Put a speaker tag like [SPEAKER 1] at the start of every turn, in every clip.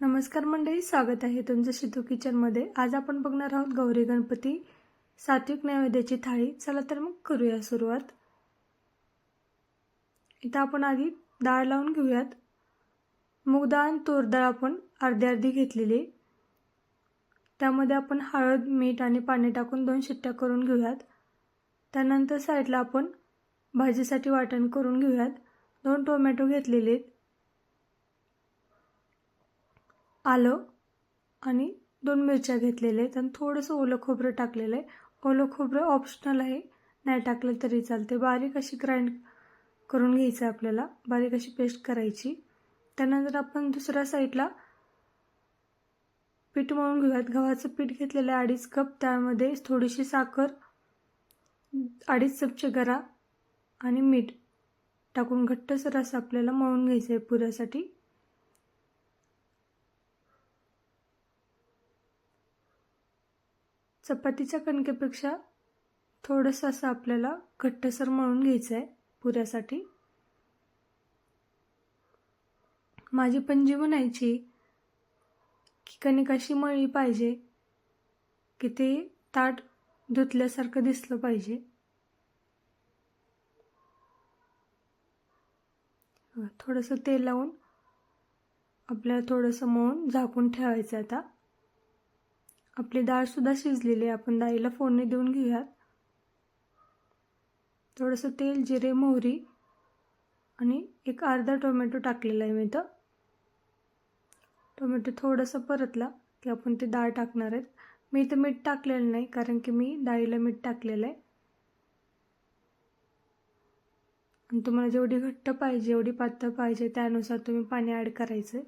[SPEAKER 1] नमस्कार मंडळी स्वागत आहे तुमचं शितू किचनमध्ये आज आपण बघणार आहोत गौरी गणपती सात्विक नैवेद्याची थाळी. चला तर मग करूया सुरुवात. इथं आपण आधी डाळ लावून घेऊयात. मूग डाळ आणि तूर डाळ आपण अर्धी अर्धी घेतलेली. त्यामध्ये आपण हळद मीठ आणि पाणी टाकून दोन शिट्ट्या करून घेऊयात. त्यानंतर साईडला आपण भाजीसाठी वाटण करून घेऊयात. दोन टोमॅटो घेतलेले आहेत आलं आणि दोन मिरच्या घेतलेल्या आहेत आणि थोडंसं ओलं खोबरं टाकलेलं आहे. ओलं खोबरं ऑप्शनल आहे. नाही टाकलं तरी चालते बारीक अशी ग्राइंड करून घ्यायचं आहे आपल्याला. बारीक अशी पेस्ट करायची. त्यानंतर आपण दुसऱ्या साईडला पीठ मळून घेऊयात. गव्हाचं पीठ घेतलेलं आहे अडीच कप त्यामध्ये थोडीशी साखर अडीच चमचे गरा आणि मीठ टाकून घट्टसर असं आपल्याला मळून घ्यायचं आहे पुऱ्यासाठी. चपातीच्या कणकेपेक्षा थोडंसं असं आपल्याला घट्टसर मळून घ्यायचं आहे पुऱ्यासाठी. माझी पणजी म्हणायची की कणिक अशी मळली पाहिजे की ते ताट धुतल्यासारखं दिसलं पाहिजे. थोडंसं तेल लावून आपल्याला थोडंसं मळून झाकून ठेवायचं आता. आपली डाळसुद्धा शिजलेली आहे. आपण डाळीला फोडणी देऊन घेऊयात. थोडंसं तेल जिरे मोहरी आणि एक अर्धा टोमॅटो टाकलेला आहे मी इथं. टोमॅटो थोडंसं परतला की आपण ते डाळ टाकणार आहेत. मी इथं मीठ टाकलेलं नाही कारण की मी डाळीला मीठ टाकलेलं आहे. आणि तुम्हाला जेवढी घट्ट पाहिजे एवढी पातळ पाहिजे त्यानुसार तुम्ही पाणी ॲड करायचं आहे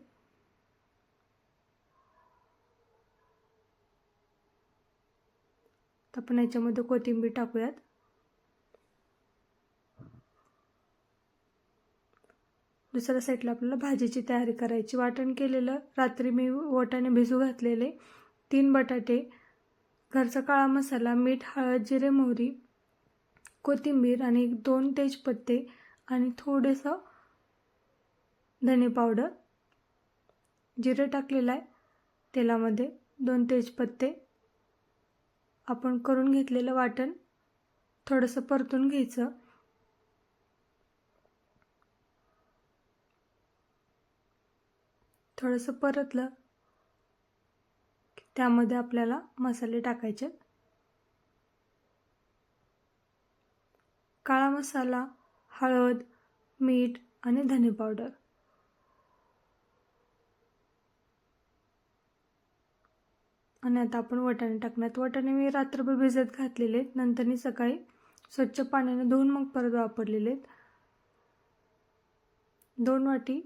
[SPEAKER 1] आपण याच्यामध्ये कोथिंबीर टाकूयात. दुसऱ्या साईडला आपल्याला भाजीची तयारी करायची. वाटण केलेलं रात्री मी वटाने भिजू घातलेले तीन बटाटे घरचा काळा मसाला मीठ हळद जिरे मोहरी कोथिंबीर आणि दोन तेजपत्ते आणि थोडंसं धने पावडर. जिरे टाकलेलं आहे तेलामध्ये दोन तेजपत्ते. आपण करून घेतलेलं वाटण थोडंसं परतून घ्यायचं. थोडंसं परतलं त्यामध्ये आपल्याला मसाले टाकायचे काळा मसाला हळद मीठ आणि धने पावडर. आणि आता आपण वटाणे टाकण्यात वाटाणे मी रात्रभर भिजत घातलेले. आहेत नंतर सकाळी स्वच्छ पाण्याने धुवून मग परत वापरलेले आहेत. दोन वाटी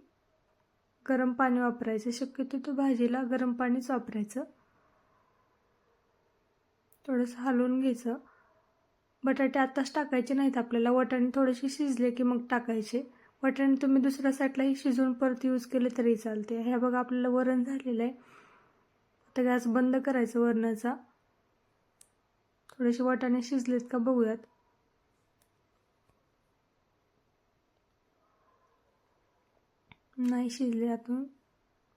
[SPEAKER 1] गरम पाणी वापरायचं. शक्यतो तो भाजीला गरम पाणीच वापरायचं. थोडंसं हलवून घ्यायचं. बटाटे आत्ताच टाकायचे नाहीत आपल्याला. वटाणे थोडेसे शिजले की मग टाकायचे. वटाणे तुम्ही दुसऱ्या साईडलाही शिजवून परत यूज केले तरी चालते ह्या बघा आपल्याला वरण झालेलं आहे. आता गॅस बंद करायचं वरणाचा. थोडेसे वाटाणे शिजलेत का बघूयात. नाही शिजले आतून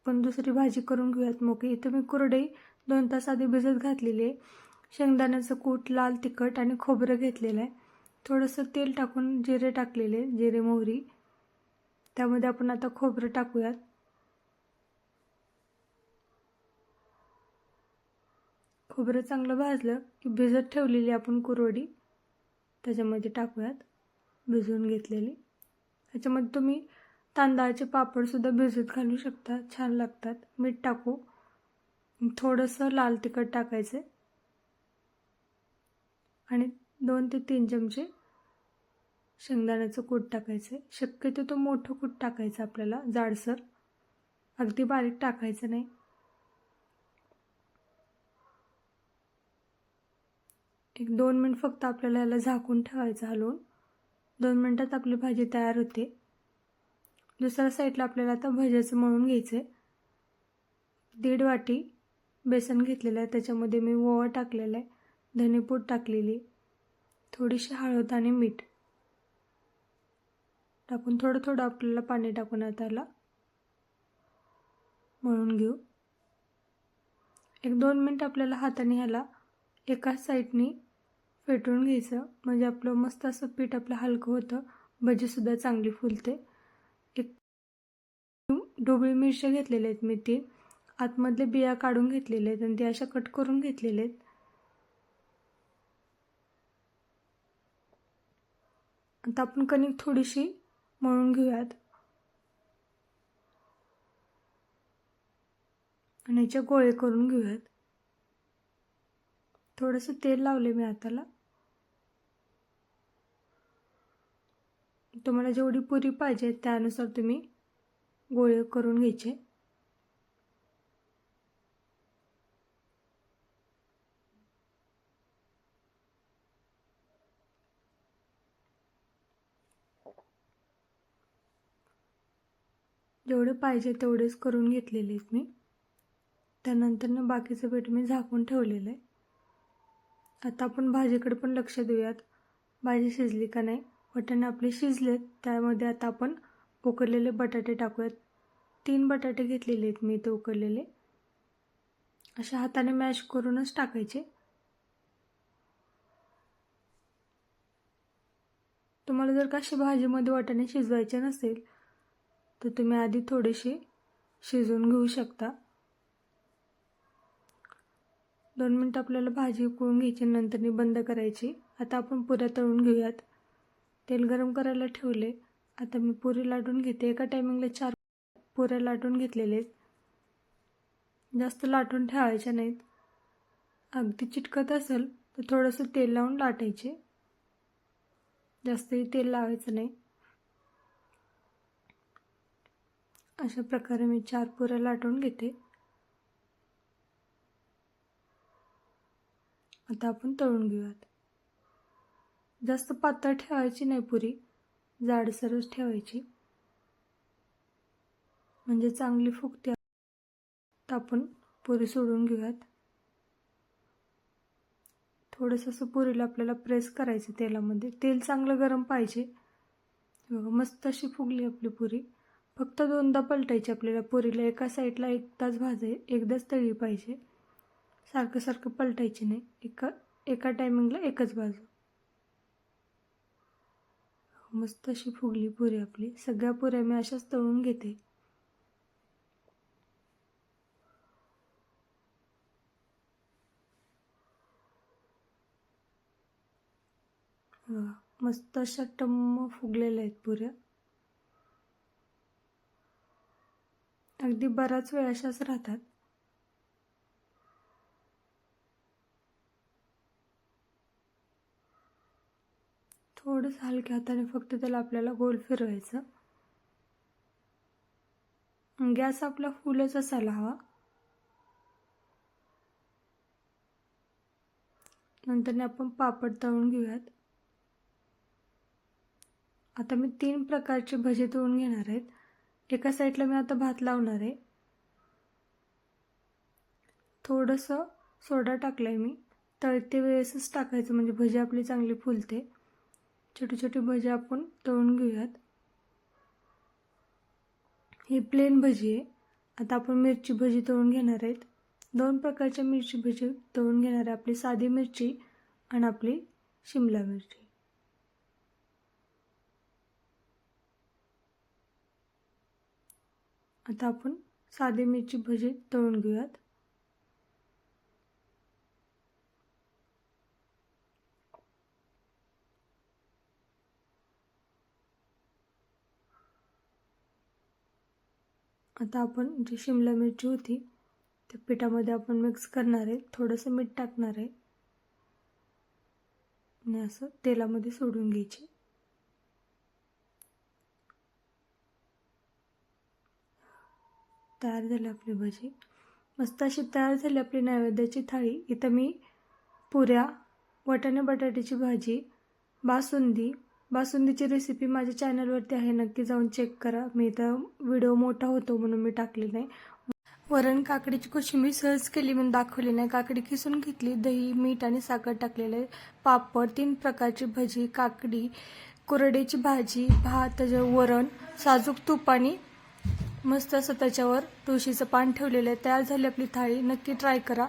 [SPEAKER 1] पण दुसरी भाजी करून घेऊयात मोकळी इथं मी कुरडई दोन तास आधी भिजत घातलेली आहे. शेंगदाण्याचं कूट लाल तिखट आणि खोबरं घेतलेलं आहे. थोडंसं तेल टाकून जिरे टाकलेले जिरे मोहरी. त्यामध्ये आपण आता खोबरं टाकूयात. खोबरं चांगलं भाजलं की भिजत ठेवलेली आपण कुरवडी त्याच्यामध्ये टाकूयात भिजवून घेतलेली. त्याच्यामध्ये तुम्ही तांदळाचे पापडसुद्धा भिजत घालू शकता छान लागतात. मीठ टाकू. थोडंसं लाल तिखट टाकायचं आणि दोन ते तीन चमचे शेंगदाण्याचं कूट टाकायचं शक्यतो तो मोठं कूट टाकायचं आपल्याला जाडसर. अगदी बारीक टाकायचं नाही. एक दोन मिनिट फक्त आपल्याला याला झाकून ठेवायचं हलवून. दोन मिनटात आपली भाजी तयार होते. दुसऱ्या साईडला आपल्याला आता भज्याचं मळून घ्यायचं आहे दीड वाटी बेसन घेतलेलं आहे. त्याच्यामध्ये मी ओवा टाकलेला आहे. धनेपूड टाकलेली थोडीशी हळद आणि मीठ टाकून थोडं थोडं आपल्याला पाणी टाकून आता मळून घेऊ. एक दोन मिनट आपल्याला हाताने ह्याला एकाच साईडनी फेटून घ्यायचं. म्हणजे आपलं मस्त असं पीठ आपलं हलकं होतं. भजीसुद्धा चांगली फुलते. एक ढोबळी मिरच्या घेतलेल्या आहेत मी ती. आतमधले बिया काढून घेतलेले आहेत आणि ते अशा कट करून घेतलेले आहेत. आता आपण कणिक थोडीशी मळून घेऊयात. आणि याचे गोळे करून घेऊयात. थोडंसं तेल लावले मी हाताला तुम्हाला जेवढी पुरी पाहिजे त्यानुसार तुम्ही गोळे करून घ्यायचे. जेवढे पाहिजे तेवढेच करून घेतलेले आहेत मी. त्यानंतर ना बाकीचं पीठ मी झाकून ठेवलेलं आहे. आता आपण भाजीकडे पण लक्ष देऊयात. भाजी शिजली का नाही? वाटाणे आपले शिजलेत त्यामध्ये आता आपण उकडलेले बटाटे टाकूयात. तीन बटाटे घेतलेले आहेत मी ते उकडलेले. अशा हाताने मॅश करूनच टाकायचे. तुम्हाला जर का अशी भाजीमध्ये वाटाणे शिजवायचे नसेल तर तुम्ही आधी थोडेसे शिजवून घेऊ शकता. दोन मिनटं आपल्याला भाजी उकळून घ्यायची नंतरनी बंद करायची. आता आपण पुऱ्या तळून घेऊयात. तेल गरम करायला ठेवले. आता मी पुरी लाटून घेते. एका टायमिंगला चार पुऱ्या लाटून घेतलेले आहेत जास्त लाटून ठेवायच्या नाहीत. अगदी चिटकत असेल तर थोडंसं तेल लावून लाटायचे. जास्तही तेल लावायचं नाही. अशा प्रकारे मी चार पुऱ्या लाटून घेते. आता आपण तळून घेऊयात. जास्त पातळ ठेवायची नाही पुरी. जाडसरच ठेवायची. म्हणजे चांगली फुगते आपण पुरी सोडून घेऊयात. थोडंसं असं पुरीला आपल्याला प्रेस करायचं तेलामध्ये. तेल चांगलं गरम पाहिजे. बघा मस्त अशी फुगली आपली पुरी. फक्त दोनदा पलटायची आपल्याला पुरीला. एका साईडला एक तास भाजाय एकदाच तळी पाहिजे. सारखं सारखं पलटायची नाही. एका एका टायमिंगला एकच बाजू मस्त अशी फुगली पुरी आपली. सगळ्या पुऱ्या मी अशाच तळून घेते. मस्त अशा टम्म फुगलेल्या आहेत पुऱ्या. अगदी बराच वेळ अशाच राहतात. थोडंसं हलक्या हाताने फक्त त्याला आपल्याला गोल फिरवायचं. गॅस आपला फुलच असायला हवा. नंतर आपण पापड तळून घेऊयात. आता मी तीन प्रकारचे भजे तळून घेणार आहेत. एका साईडला मी आता भात लावणार आहे. थोडंसं सोडा टाकलं आहे मी. तळते वेळेसच टाकायचं म्हणजे भजी आपली चांगली फुलते. छोटे छोटे भजी आपण तळून घेऊयात. ही प्लेन भजी आहे. आता आपण मिरची भजी तळून घेणार आहेत. दोन प्रकारच्या मिरची भजी तळून घेणार आहे. आपली साधी मिरची आणि आपली शिमला मिरची. आता आपण साधी मिरची भजी तळून घेऊयात. आता आपण जी शिमला मिरची होती त्या पिठामध्ये आपण मिक्स करणार आहे. थोडंसं मीठ टाकणार आहे. आणि असं तेलामध्ये सोडून घ्यायची. तयार झाली आपली भजी. मस्त अशी तयार झाली आपली नैवेद्याची थाळी. इथं मी पुऱ्या वटाणे बटाट्याची भाजी बासुंदी बासुंदीची रेसिपी माझ्या चॅनलवरती आहे. नक्की जाऊन चेक करा. मी तर व्हिडिओ मोठा होतो म्हणून मी टाकली नाही. वरण काकडीची कोशिंबीर सहज केली म्हणून दाखवली नाही. काकडी किसून घेतली. दही मीठ आणि साखर टाकलेलं आहे पापड तीन प्रकारची भजी काकडी कोरड्याची भाजी भात वरण साजूक तूप आणि मस्त असं त्याच्यावर तुळशीचं पान ठेवलेलं आहे. तयार झाली आपली थाळी. नक्की ट्राय करा.